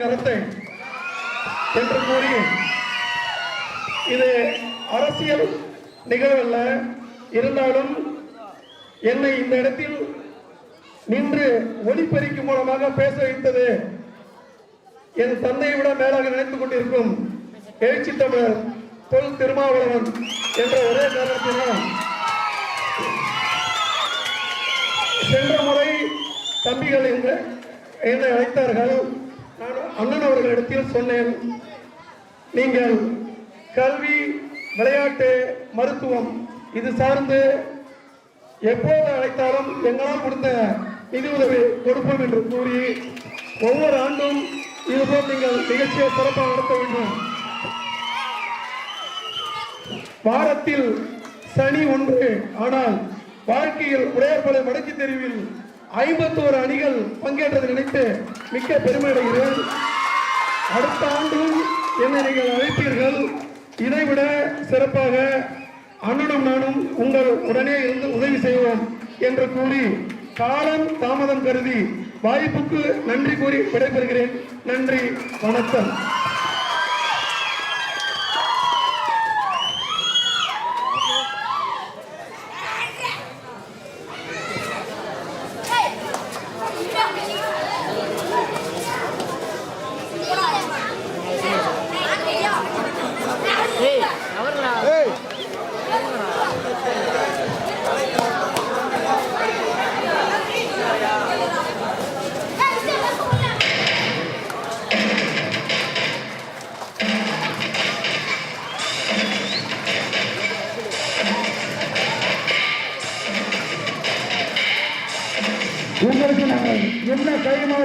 கருத்தை என்று கூறி இது அரசியல் நிகழ்வல்ல. இருந்தாலும் என்னை இந்த இடத்தில் நின்று ஒளிபெருக்கி மூலமாக பேச வைத்தது என் தந்தையை விட மேலாக நினைத்துக் கொண்டிருக்கும் எழுச்சி தமிழர் தொல் திருமாவளவன் என்ற ஒரே காரணத்தினால் சென்ற முறை தம்பிகள் என்று என்னை அழைத்தார்கள். நான் அண்ணன் அவர்களிடத்தில் சொன்னேன். நீங்கள் கல்வி விளையாட்டு மருத்துவம் இது சார்ந்து எப்போது அழைத்தாலும் எங்களால் முடிந்த நிதி உதவி கொடுப்போம் என்று கூறி ஒவ்வொரு ஆண்டும் இதுபோல் நீங்கள் நிகழ்ச்சியை சிறப்பாக நடத்த வேண்டும். வாரத்தில் சனி ஒன்று ஆனால் வாழ்க்கையில் உடையார்பாளையம் மடக்கி தெருவில் ஐம்பத்தோரு அணிகள் பங்கேற்றதை நினைத்து மிக்க பெருமையடைகிறேன். அடுத்த ஆண்டும் என்னை நீங்கள் அழைப்பீர்கள்? இதைவிட சிறப்பாக அண்ணனும் நானும் உங்கள் உடனே இருந்து உதவி செய்வோம் என்று கூறி காலம் தாமதம் கருதி வாய்ப்புக்கு நன்றி கூறி விடைபெறுகிறேன். நன்றி வணக்கம்.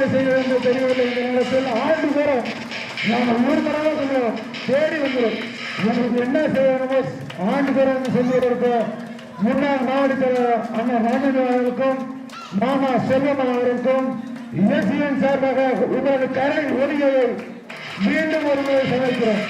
கைமாறு செய்ய வேண்டும் தெரியவில்லை இந்த நேரத்தில் ஆண்டு ஆண்டுதோறும் நாங்கள் ஒரு தடவை சொல்லுவோம் தேடி வந்துடும் எங்களுக்கு என்ன செய்யணுமோ ஆண்டுதோறும் சொல்வதற்கு முன்னாள் மாவட்ட தலைவர் அண்ணன் ராமன் அவர்களுக்கும் மாமா செல்வம் அவர்களுக்கும் இயற்கையின் சார்பாக உங்களது கரை ஒலியை மீண்டும் ஒரு முறை சமைக்கிறோம்.